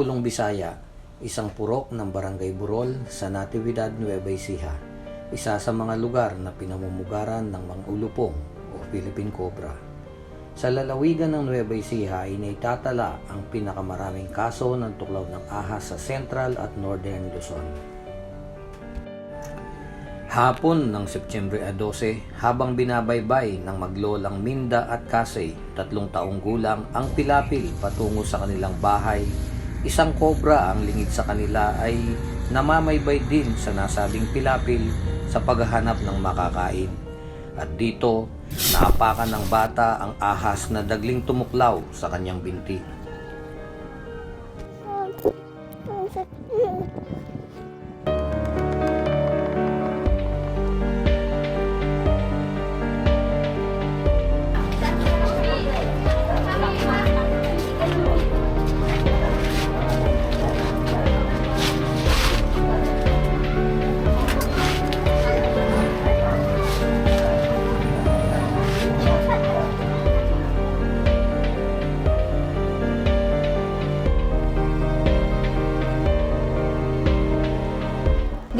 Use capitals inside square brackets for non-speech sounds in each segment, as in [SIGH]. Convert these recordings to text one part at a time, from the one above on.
Pulong Bisaya, isang purok ng Barangay Burol sa Natividad, Nueva Ecija. Isa sa mga lugar na pinamumugaran ng mga ulupong o Philippine Cobra. Sa lalawigan ng Nueva Ecija ay naitatala ang pinakamaraming kaso ng tuklaw ng ahas sa Central at Northern Luzon. Hapon ng Setyembre 12, habang binabaybay ng maglolang Minda at Kasey, tatlong taong gulang ang pilapil patungo sa kanilang bahay, isang kobra ang lingid sa kanila ay namamaybay din sa nasabing pilapil sa paghahanap ng makakain. At dito, naapakan ng bata ang ahas na dagling tumuklaw sa kanyang binti.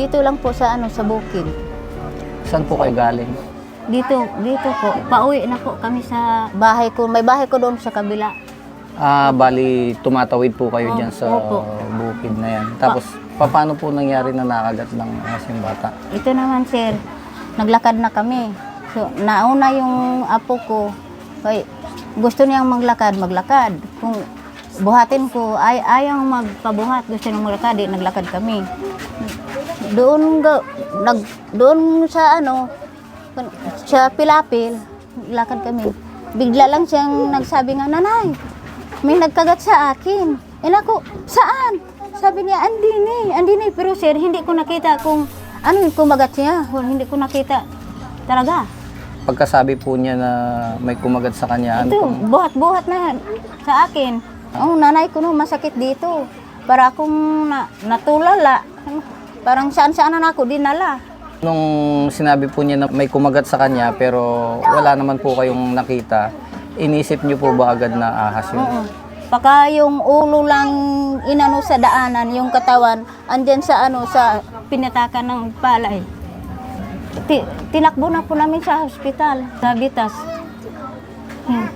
Dito lang po sa ano sa bukid. Saan po kayo galing? Dito, dito po. Pauwi na po kami sa bahay ko. May bahay ko doon sa kabila. Ah, bali tumatawid po kayo Oh, diyan sa opo. bukid na yan. Tapos paano po nangyari na nakagat ng ahas yung bata? Ito naman sir, naglakad na kami. So, nauna yung apo ko. Kay, gusto niyang maglakad, maglakad. Kung buhatin ko, ay ayaw magpabuhat, gusto niyang maglakad, di, naglakad kami. Doon, ga, nag, doon sa ano, sa Pilapil, lakad kami. Bigla lang siyang nagsabi nga, Nanay, may nagkagat sa akin. Eh ako, saan? Sabi niya, andini, andini. Pero sir, hindi ko nakita kung ano yung kumagat niya. Hindi ko nakita talaga. Pagkasabi po niya na may kumagat sa kanya, ano Ito, pong- buhat-buhat na sa akin. Oh, nanay ko no, masakit dito. Para akong na, natulala. Parang saan-saan na ako dinala. nung sinabi po niya na may kumagat sa kanya pero wala naman po kayong nakita, inisip niyo po ba agad na ahas yun? Oo. Baka yung ulo lang inano sa daanan, yung katawan, andyan sa ano, sa pinatakan ng palay. Ti- tinakbo na po namin sa hospital, sa Bitas. Hmm.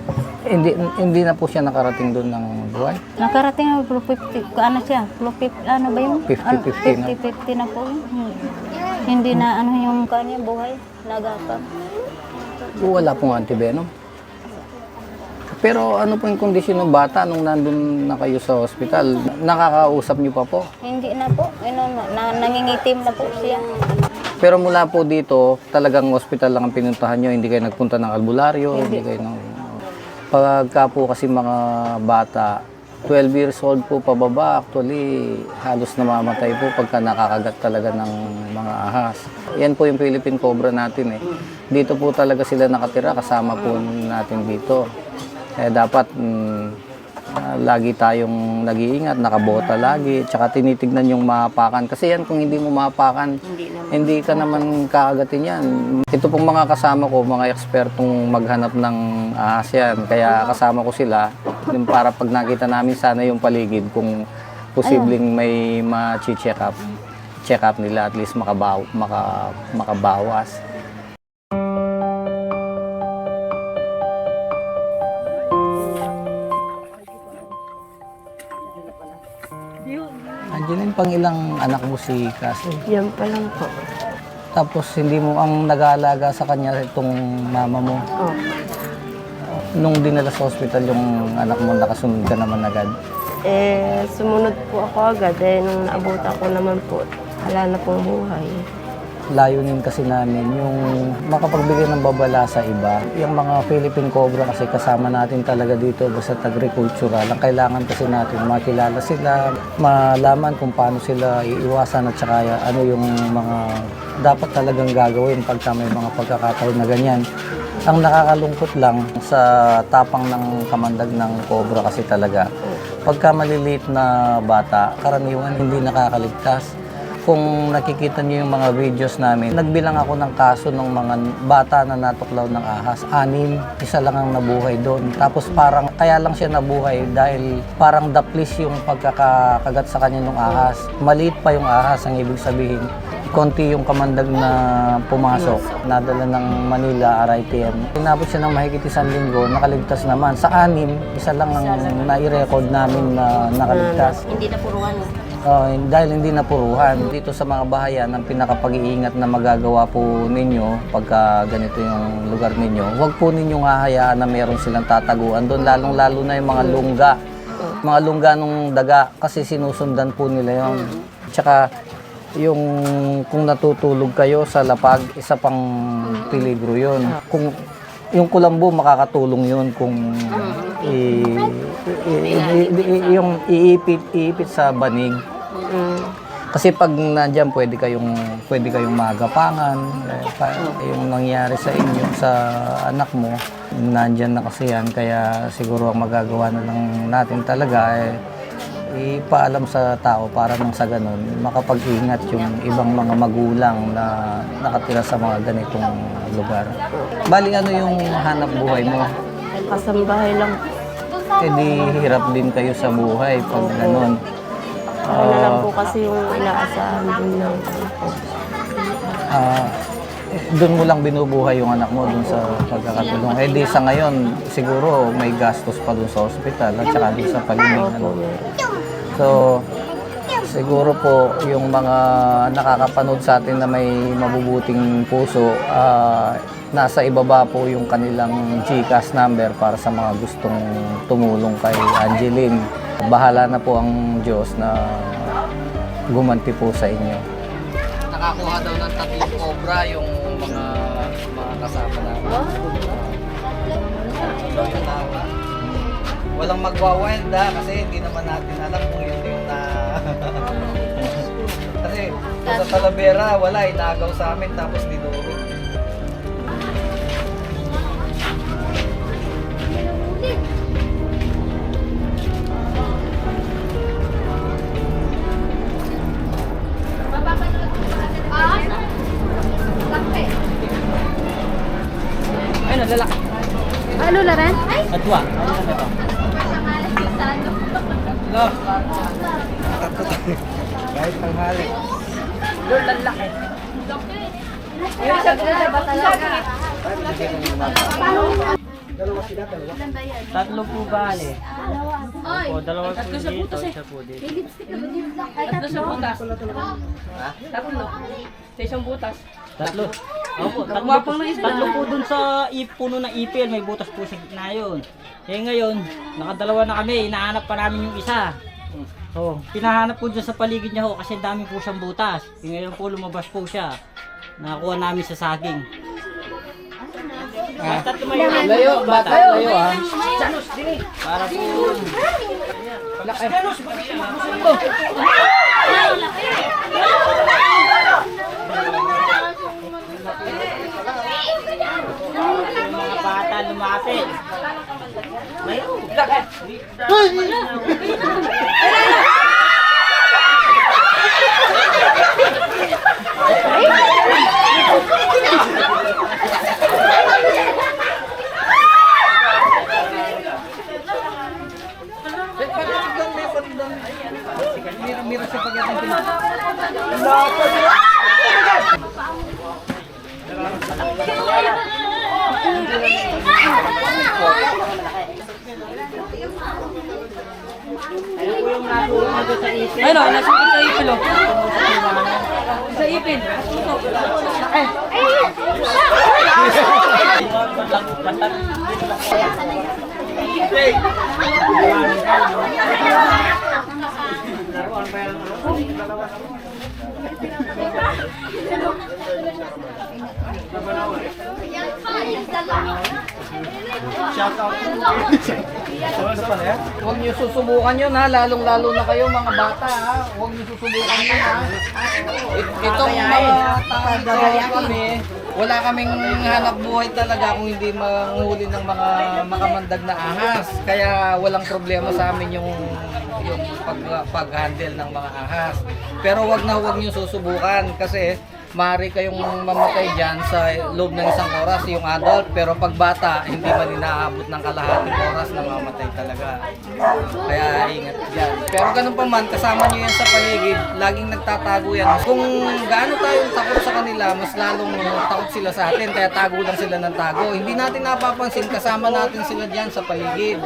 Hindi hindi na po siya nakarating doon ng buhay. Nakarating na po 50, ano siya, 50, ano ba yung? 50-50 na. 50-50 na po yun. Hmm. Hindi na ano yung kanya buhay, nagapang. Wala pong antivenom. Pero ano po yung kondisyon ng bata nung nandun na kayo sa hospital? Nakakausap niyo pa po? Hindi na po, ano, na, nangingitim na po siya. Pero mula po dito, talagang hospital lang ang pinuntahan nyo, hindi kayo nagpunta ng albularyo, hindi, kayo ng... Pagka po kasi mga bata, 12 years old po pababa, actually halos namamatay po pagka nakakagat talaga ng mga ahas. Yan po yung Philippine Cobra natin eh. Dito po talaga sila nakatira, kasama po natin dito. Kaya dapat mm, lagi tayong nag-iingat, nakabota lagi, tsaka tinitignan yung mahapakan. Kasi yan, kung hindi mo mahapakan, hindi, ka naman kakagatin yan. Ito pong mga kasama ko, mga ekspertong maghanap ng ahas yan. Kaya kasama ko sila, yung para pag nakita namin sana yung paligid, kung posibleng may ma-check up, check up nila, at least makabaw, maka, makabawas. Yung pang ilang anak mo si Kasi. Yan pa lang po. Tapos hindi mo ang nag-aalaga sa kanya itong mama mo. Oh. Nung dinala sa hospital yung anak mo, nakasunod ka naman agad. Eh, sumunod po ako agad. Eh, nung naabot ako naman po, wala na pong buhay. Layunin kasi namin yung makapagbigay ng babala sa iba. Yung mga Philippine Cobra kasi kasama natin talaga dito basta agricultural. Ang kailangan kasi natin makilala sila, malaman kung paano sila iiwasan at saka ano yung mga dapat talagang gagawin pagka may mga pagkakataon na ganyan. Ang nakakalungkot lang sa tapang ng kamandag ng cobra kasi talaga, pagka maliliit na bata, karaniwan hindi nakakaligtas. Kung nakikita niyo yung mga videos namin, nagbilang ako ng kaso ng mga bata na natuklaw ng ahas. Anim, isa lang ang nabuhay doon. Tapos parang, kaya lang siya nabuhay dahil parang daplis yung pagkakagat sa kanya ng ahas. Maliit pa yung ahas, ang ibig sabihin. Konti yung kamandag na pumasok. Nadala ng Manila, RITM. Inabot siya ng mahigit isang linggo, nakaligtas naman. Sa anim, isa lang ang nai-record namin na nakaligtas. Hindi na puruan. Oh, dahil hindi napuruhan. Dito sa mga bahayan, ang pinakapag-iingat na magagawa po ninyo pagka ganito yung lugar ninyo, huwag po ninyong hahayaan na meron silang tataguan doon, lalong-lalo na yung mga lungga. Mga lungga nung daga, kasi sinusundan po nila yun. Tsaka, yung kung natutulog kayo sa lapag, isa pang peligro yun. Kung yung kulambo makakatulong yun kung i, i- i- i- yung iipit iipit sa banig. Kasi pag nandiyan pwede kayong pwede kayong magapangan eh, pa, yung nangyari sa inyo sa anak mo nandiyan na kasi yan kaya siguro ang magagawa na lang natin talaga eh ipaalam sa tao para nang sa ganun makapag-ingat yung ibang mga magulang na nakatira sa mga ganitong lugar. Bali ano yung hanap buhay mo? Kasambahay lang. Eh di hirap din kayo sa buhay pag ganun. Ano lang po kasi yung inaasahan din ng Ah, eh, doon mo lang binubuhay yung anak mo doon sa pagkakatulong. Eh di sa ngayon, siguro may gastos pa doon sa ospital at saka doon sa pagiging ano. So, siguro po yung mga nakakapanood sa atin na may mabubuting puso, ah, nasa ibaba po yung kanilang GCash number para sa mga gustong tumulong kay Angeline. Bahala na po ang Diyos na gumanti po sa inyo. Nakakuha daw ng tatlong cobra yung mga mga kasama namin. Walang magwa-wild ha, kasi hindi naman natin alam kung yun yung na... [LAUGHS] kasi sa Talavera, wala, inagaw sa amin tapos dinuro. Kahit tanghali. Tatlo po bale. Opo, dalawa po dito, isa po dito. Tatlo sa butas. Tatlo. Sa isang butas. Tatlo. Opo, tatlo po, tatlo po dun sa ip, puno ng ipil, may butas po sa gitna yun. Eh ngayon, nakadalawa na kami, inaanap pa namin yung isa. So, pinahanap po dyan sa paligid niya ho kasi dami po siyang butas. Eh, ngayon po lumabas po siya. Nakakuha namin sa saging. Ah, tatlo may Layo, bata, layo ha. Para po mga bata lumapit. Mira Ano, nasungkit sa ipil oh. Sa ipil. Huwag niyo susubukan yun ha, lalong-lalo na kayo mga bata ha. Huwag niyo susubukan yun ha. It- Itong mga taga kami, wala kaming hanap buhay talaga kung hindi manghuli ng mga makamandag na ahas. Kaya walang problema sa amin yung yung pag, pag-handle ng mga ahas. Pero wag na wag niyo susubukan kasi maaari kayong mamatay dyan sa loob ng isang oras yung adult. Pero pag bata hindi man inaabot ng kalahating oras na mamatay talaga. Kaya ingat dyan. Pero ganun pa man kasama nyo yan sa paligid laging nagtatago yan. Kung gaano tayong takot sa kanila mas lalong takot sila sa atin kaya tago lang sila ng tago. Hindi natin napapansin kasama natin sila dyan sa paligid.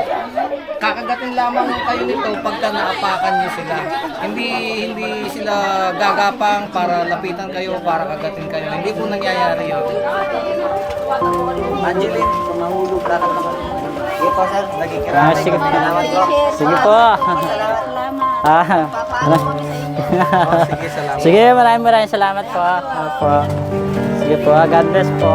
Kakagatin lamang kayo nito pagka naapakan nyo sila. Hindi hindi sila gagapang para lapitan kayo para kagatin kayo hindi po nangyayari yun Angeline, tumahulog ka naman. Sige po sir, Ah, nagkikiraan. sige. Salamat po. Sige po. Salamat. Ah. oh, sige salamat Sige, maraming maraming salamat po. Opo. Sige po, God bless po.